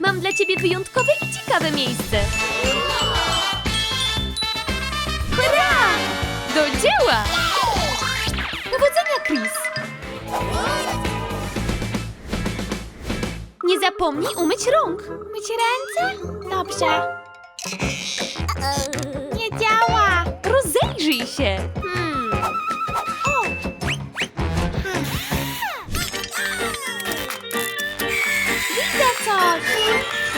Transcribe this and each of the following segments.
Mam dla ciebie wyjątkowe i ciekawe miejsce. Hurra! Do dzieła! Powodzenia, Chris! Nie zapomnij umyć rąk. Myć ręce? Dobrze. Nie działa. Rozejrzyj się. Hmm. Widzę coś.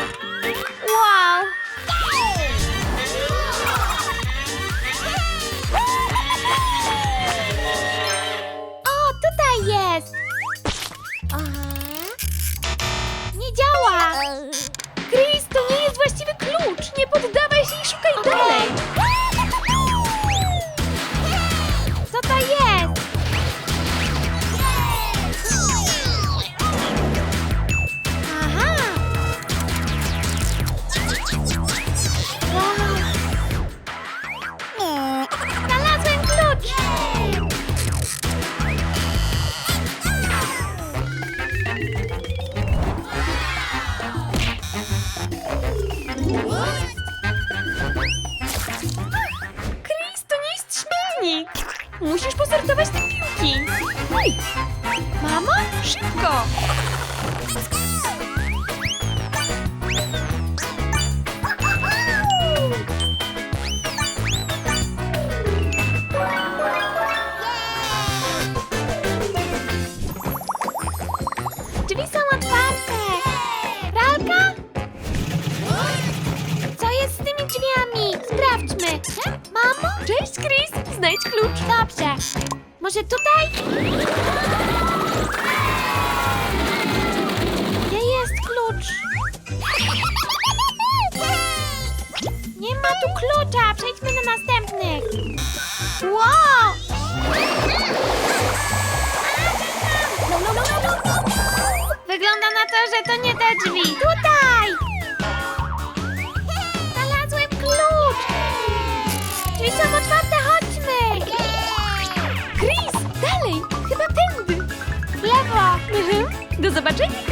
Chris, to nie jest śmietnik. Musisz posortować te piłki. Mamo? szybko. Dobrze. Może tutaj? Gdzie jest klucz? Nie ma tu klucza. Przejdźmy do następnych. Wow! Wygląda na to, że to nie te drzwi. Tutaj! Do zobaczenia,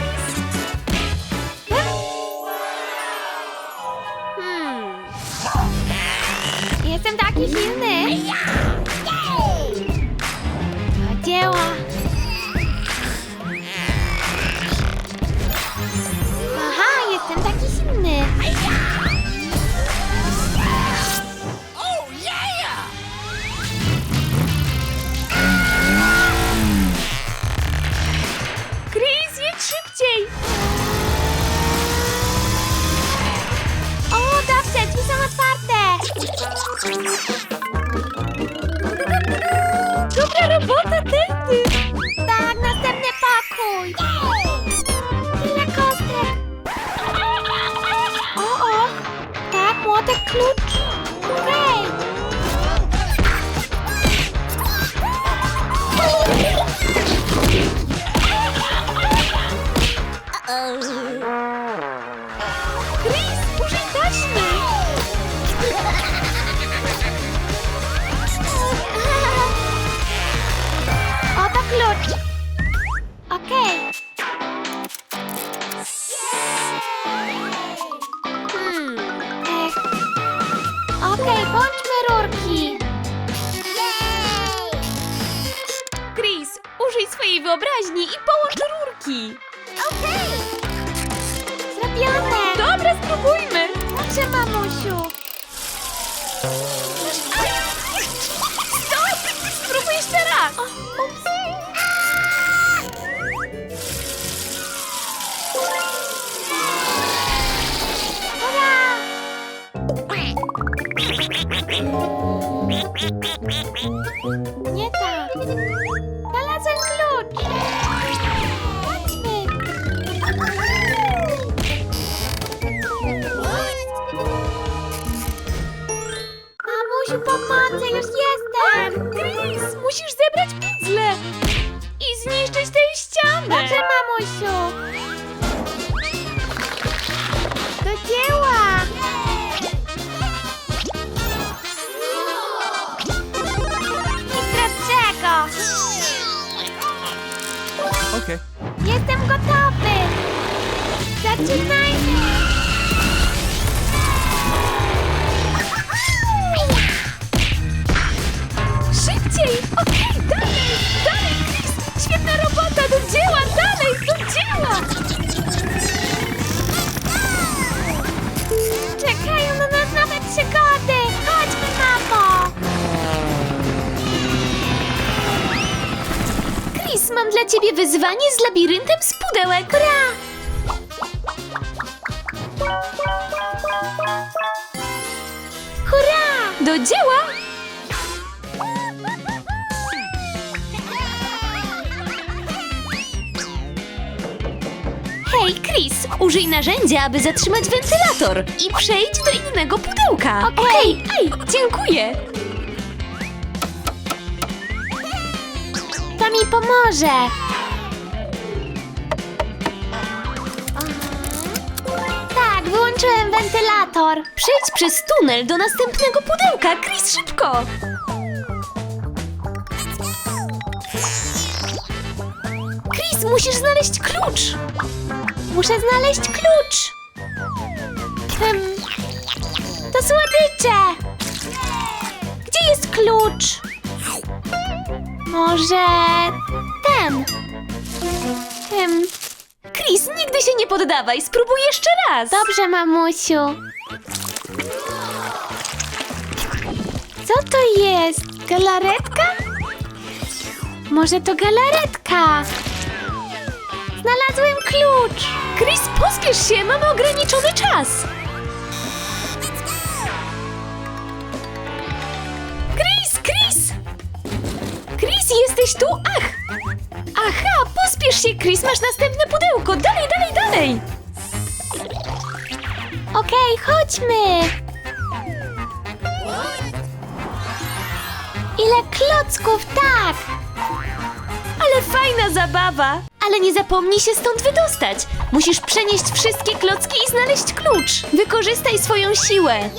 klucz. Taśmy. Oto klucz. Okej. Jeszcze raz. Okay. Zaczynajmy! Szybciej! Okej, dalej! Dalej, Chris! Świetna robota! Do dzieła! Dalej, do dzieła! Czekają na nas nowe przygody! Chodźmy, mamo! Chris, mam dla ciebie wyzwanie z labiryntem z pudełek. Gra! Do dzieła! Hej, Chris, użyj narzędzia, aby zatrzymać wentylator i przejdź do innego pudełka. Okej. Ej, dziękuję. To mi pomoże! Wyłączyłem wentylator. Przejdź przez tunel do następnego pudełka. Chris, szybko! Chris, musisz znaleźć klucz. Muszę znaleźć klucz. Hmm. To słodycze. Gdzie jest klucz? Może ten? Hmm. Nigdy się nie poddawaj. Spróbuj jeszcze raz. Dobrze, mamusiu. Co to jest? Galaretka? Może to galaretka? Znalazłem klucz. Chris, pospiesz się, mamy ograniczony czas. Chris, Chris! Chris, jesteś tu? Ach! Aha, pospiesz się, Chris, masz następne pudełko. Dalej, dalej, dalej! Okej, chodźmy. Ile klocków, tak. Ale fajna zabawa! Ale nie zapomnij się stąd wydostać. Musisz przenieść wszystkie klocki i znaleźć klucz. Wykorzystaj swoją siłę.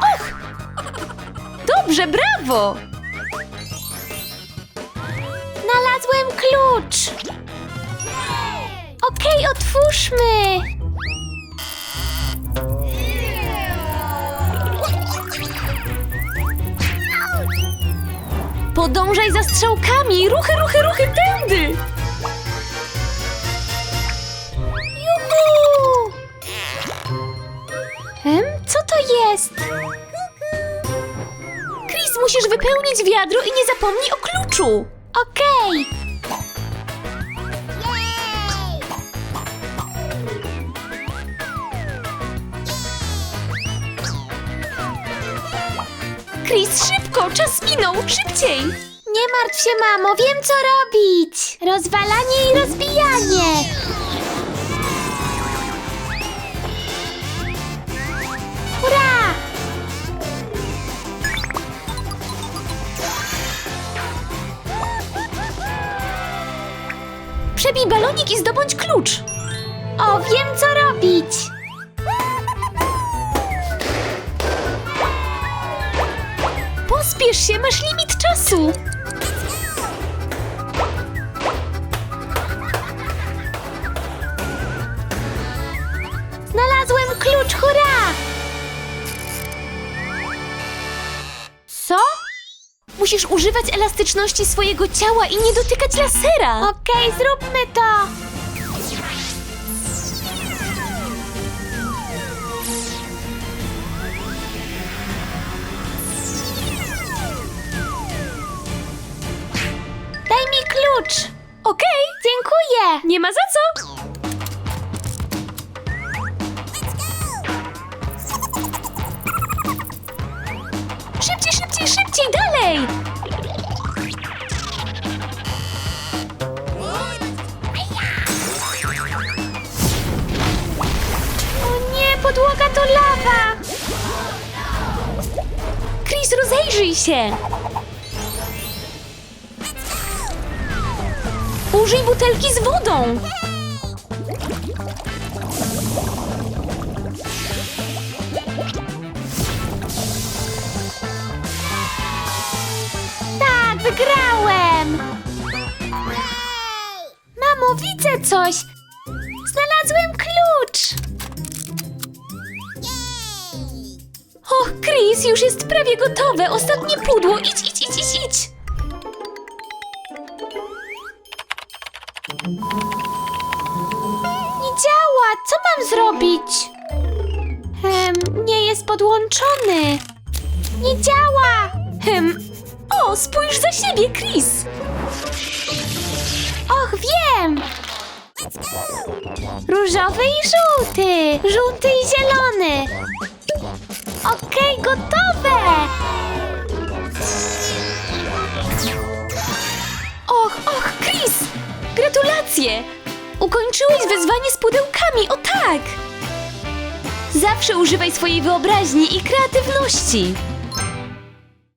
Och! Dobrze, brawo! Klucz. Okej, otwórzmy. Podążaj za strzałkami! Ruchy, ruchy, ruchy, tędy! Juhu! Hmm, co to jest? Chris, musisz wypełnić wiadro i nie zapomnij o kluczu! Okej. Chris, szybko! Czas minął! Szybciej! Nie martw się, mamo, wiem co robić. Rozwalanie i rozbijanie. Hurra! Przebij balonik i zdobądź klucz! O, wiem co robić. Pospiesz się, masz limit czasu! Znalazłem klucz, hurra! Co? Musisz używać elastyczności swojego ciała i nie dotykać lasera! Okej, zróbmy to. Klucz. Okej, Dziękuję. nie ma za co! Szybciej, szybciej, szybciej, dalej! O nie, podłoga to lawa. Chris, rozejrzyj się! Użyj butelki z wodą! Tak, Wygrałem! Mamo, widzę coś! Znalazłem klucz! Och, Chris, już jest prawie gotowe. Ostatnie pudło. Idź, Nie działa! Co mam zrobić? Em, nie jest podłączony. Nie działa! Hm. O, spójrz za siebie, Chris. Och, wiem! Różowy i żółty! Żółty i zielony! Okej, gotowe! Och, och, Chris! Gratulacje! Ukończyłeś wyzwanie z pudełkami, o tak! Zawsze używaj swojej wyobraźni i kreatywności.